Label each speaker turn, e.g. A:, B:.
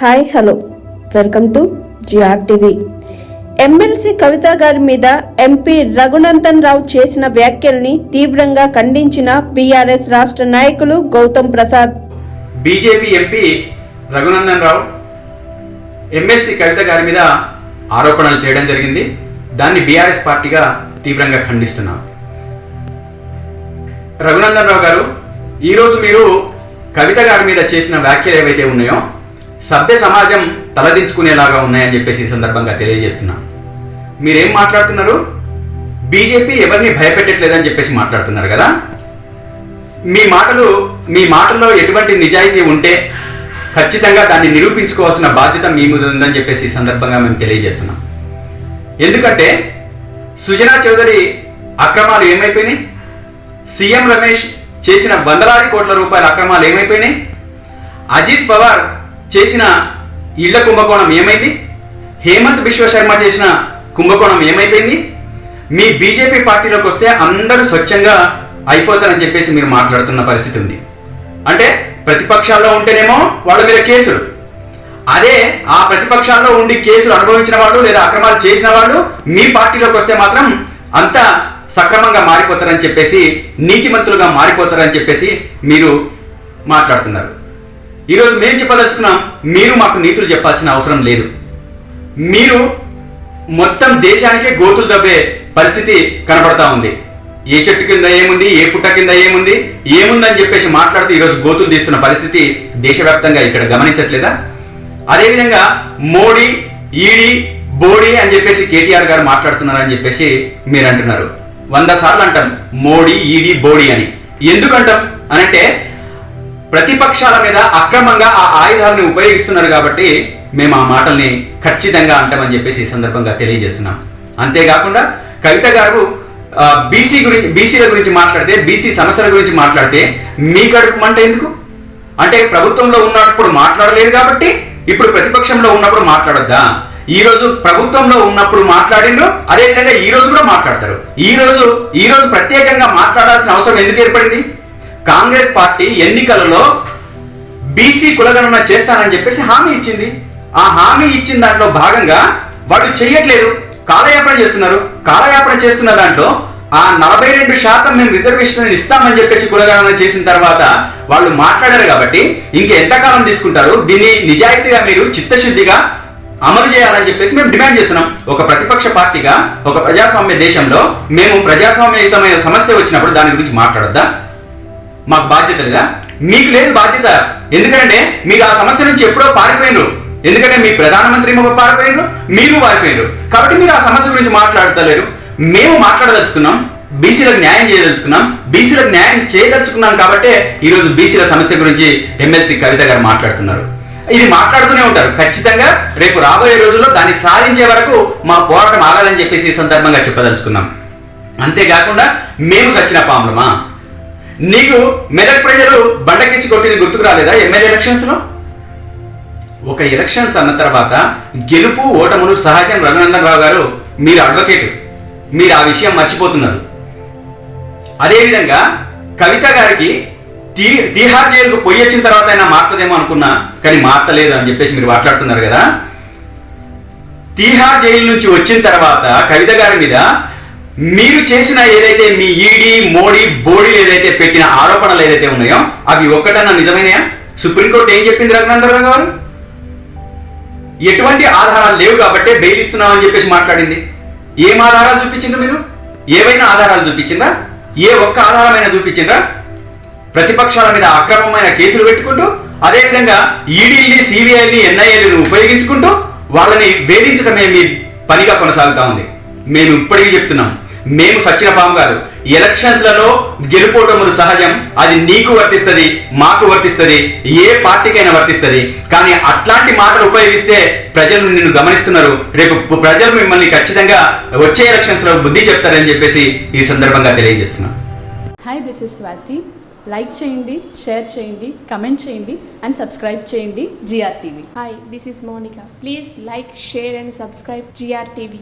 A: Hi hello. Welcome to GR TV. MLC Kavitha garu మీద MP Raghunandan రావు చేసిన వ్యాఖ్యల్ని తీవ్రంగా ఖండించిన BRS రాష్ట్ర నాయకులు Gautam Prasad.
B: BJP MP Raghunandan Rao MLC Kavitha garu మీద ఆరోపణలు చేయడం జరిగింది. దాన్ని బీఆర్ఎస్ పార్టీగా తీవ్రంగా ఖండిస్తున్నాం. రఘునందన్ రావు గారు ఈరోజు మీరు కవిత గారి మీద చేసిన వ్యాఖ్యలు ఏవైతే ఉన్నాయో సభ్య సమాజం తలదించుకునేలాగా ఉన్నాయని చెప్పేసి ఈ సందర్భంగా తెలియజేస్తున్నాం. మీరేం మాట్లాడుతున్నారు? బీజేపీ ఎవరిని భయపెట్టట్లేదని చెప్పేసి మాట్లాడుతున్నారు కదా? మీ మాటలు మీ మాటల్లో ఎటువంటి నిజాయితీ ఉంటే ఖచ్చితంగా దాన్ని నిరూపించుకోవాల్సిన బాధ్యత మీ మీద ఉందని చెప్పేసి ఈ సందర్భంగా మేము తెలియజేస్తున్నాం. ఎందుకంటే సుజనా చౌదరి అక్రమాలు ఏమైపోయినాయి? సీఎం రమేష్ చేసిన వందలాది కోట్ల రూపాయల అక్రమాలు ఏమైపోయినాయి? అజిత్ పవార్ చేసిన ఇళ్ళ కుంభకోణం ఏమైంది? హేమంత్ విశ్వశర్మ చేసిన కుంభకోణం ఏమైపోయింది? మీ బీజేపీ పార్టీలోకి వస్తే అందరూ స్వచ్ఛంగా అయిపోతారని చెప్పేసి మీరు మాట్లాడుతున్న పరిస్థితి ఉంది. అంటే ప్రతిపక్షాల్లో ఉంటేనేమో వాళ్ళ మీద కేసులు. అదే ఆ ప్రతిపక్షాల్లో ఉండి కేసులు అనుభవించిన వాళ్ళు లేదా అక్రమాలు చేసిన వాళ్ళు మీ పార్టీలోకి వస్తే మాత్రం అంత సక్రమంగా మారిపోతారని చెప్పేసి నీతిమంతులుగా మారిపోతారని చెప్పేసి మీరు మాట్లాడుతున్నారు. ఈరోజు మేము చెప్పదలుచుకున్నాం మీరు మాకు నీతులు చెప్పాల్సిన అవసరం లేదు. మీరు మొత్తం దేశానికే గోతులు దబ్బే పరిస్థితి కనబడతా ఉంది. ఏ చెట్టు కింద ఏముంది ఏ పుట్ట కింద ఏముంది ఏముందని చెప్పేసి మాట్లాడుతూ ఈరోజు గోతులు తీస్తున్న పరిస్థితి దేశవ్యాప్తంగా ఇక్కడ గమనించట్లేదా? అదేవిధంగా మోడీ ఈడీ బోడీ అని చెప్పేసి కేటీఆర్ గారు మాట్లాడుతున్నారని చెప్పేసి మీరు అంటున్నారు వంద సార్లు అంటాం మోడీ ఈడీ బోడీ అని. ఎందుకంటాం అనంటే ప్రతిపక్షాల మీద అక్రమంగా ఆ ఆయుధాలను ఉపయోగిస్తున్నారు కాబట్టి మేము ఆ మాటల్ని ఖచ్చితంగా అంటామని చెప్పేసి ఈ సందర్భంగా తెలియజేస్తున్నాం. అంతేకాకుండా కవిత గారు బీసీ గురించి బీసీల గురించి మాట్లాడితే బీసీ సమస్యల గురించి మాట్లాడితే మీ కడుపు మంట ఎందుకు? అంటే ప్రభుత్వంలో ఉన్నప్పుడు మాట్లాడలేదు కాబట్టి ఇప్పుడు ప్రతిపక్షంలో ఉన్నప్పుడు మాట్లాడొద్దా? ఈ రోజు ప్రభుత్వంలో ఉన్నప్పుడు మాట్లాడిండ్రు అదేవిధంగా ఈ రోజు కూడా మాట్లాడతారు. ఈ రోజు ఈ రోజు ప్రత్యేకంగా మాట్లాడాల్సిన అవసరం ఎందుకు ఏర్పడింది? కాంగ్రెస్ పార్టీ ఎన్నికలలో బీసీ కులగణన చేస్తానని చెప్పేసి హామీ ఇచ్చింది. ఆ హామీ ఇచ్చిన దాంట్లో భాగంగా వాళ్ళు చెయ్యట్లేదు. కాలయాపన చేస్తున్నారు. కాలయాపన చేస్తున్న దాంట్లో ఆ నలభై రెండు శాతం మేము రిజర్వేషన్ ఇస్తామని చెప్పేసి కులగణన చేసిన తర్వాత వాళ్ళు మాట్లాడారు కాబట్టి ఇంక ఎంతకాలం తీసుకుంటారు? దీన్ని నిజాయితీగా మీరు చిత్తశుద్ధిగా అమలు చేయాలని చెప్పేసి మేము డిమాండ్ చేస్తున్నాం. ఒక ప్రతిపక్ష పార్టీగా ఒక ప్రజాస్వామ్య దేశంలో మేము ప్రజాస్వామ్యయుతమైన సమస్య వచ్చినప్పుడు దాని గురించి మాట్లాడొద్దా? మాకు బాధ్యత లేదా మీకు లేదు బాధ్యత. ఎందుకంటే మీరు ఆ సమస్య నుంచి ఎప్పుడో పారిపోయినరు ఎందుకంటే మీ ప్రధానమంత్రి పారిపోయినరు మీరు పారిపోయినరు కాబట్టి మీరు ఆ సమస్య గురించి మాట్లాడతలేరు. మేము మాట్లాడదలుచుకున్నాం బీసీలకు న్యాయం చేయదలుచుకున్నాం బీసీలకు న్యాయం చేయదలుచుకున్నాం కాబట్టే ఈరోజు బీసీల సమస్య గురించి ఎమ్మెల్సీ కవిత గారు మాట్లాడుతున్నారు. ఇది మాట్లాడుతూనే ఉంటారు. ఖచ్చితంగా రేపు రాబోయే రోజుల్లో దాన్ని సాధించే వరకు మా పోరాటం ఆగాలని చెప్పేసి ఈ సందర్భంగా చెప్పదలుచుకున్నాం. అంతేకాకుండా మేము సచ్చిన పాములమా? నీకు మెదక్ ప్రజలు బండకేసి కొట్టిన గుర్తుకు రాలేదా ఎమ్మెల్యే ఎలక్షన్స్లో? ఒక ఎలక్షన్స్ అన్న తర్వాత గెలుపు ఓటములు సహజం రఘునందన్ రావు గారు మీరు అడ్వకేట్ మీరు ఆ విషయం మర్చిపోతున్నారు. అదేవిధంగా కవిత గారికి తీ తీహార్ జైలుకు పొయ్యి వచ్చిన తర్వాత అయినా మారుతుందేమో అనుకున్నా కానీ మార్తలేదు అని చెప్పేసి మీరు మాట్లాడుతున్నారు కదా. తీహార్ జైలు నుంచి వచ్చిన తర్వాత కవిత గారి మీద మీరు చేసిన ఏదైతే మీ ఈడీ మోడీ బోడీలు ఏదైతే పెట్టిన ఆరోపణలు ఏదైతే ఉన్నాయో అవి ఒక్కటన్నా నిజమైనయా? సుప్రీంకోర్టు ఏం చెప్పింది రఘునందరావు గారు? ఎటువంటి ఆధారాలు లేవు కాబట్టి బెయిల్ ఇస్తున్నామని చెప్పేసి మాట్లాడింది. ఏం ఆధారాలు చూపించింది మీరు? ఏవైనా ఆధారాలు చూపించిందా ఏ ఒక్క ఆధారమైనా చూపించిందా ప్రతిపక్షాల మీద అక్రమమైన కేసులు పెట్టుకుంటూ అదేవిధంగా ఈడీని సిబిఐని ఎన్ఐఏని ఉపయోగించుకుంటూ వాళ్ళని వేధించడమే మీ పనిగా కొనసాగుతా ఉంది. మేము ఇప్పటికీ చెప్తున్నాం. మేము సత్యనపాము గారు ఎలక్షన్స్లలో గెలుపోవటములు సహజం. అది నీకు వర్తిస్తుంది మాకు వర్తిస్తుంది ఏ పార్టీకైనా వర్తిస్తుంది. కానీ అట్లాంటి మాటలు ఉపయోగిస్తే ప్రజలు నిన్ను గమనిస్తున్నారు. రేపు ప్రజలు మిమ్మల్ని ఖచ్చితంగా వచ్చే ఎలక్షన్స్లో బుద్ధి చెప్తారని చెప్పేసి ఈ సందర్భంగా తెలియజేస్తున్నాం
C: hi this is Swathi like చేయండి షేర్ చేయండి కమెంట్ చేయండి అండ్ సబ్స్క్రైబ్ చేయండి GR TV
D: Hi, this is Monica. Please like, share, and subscribe GRTV.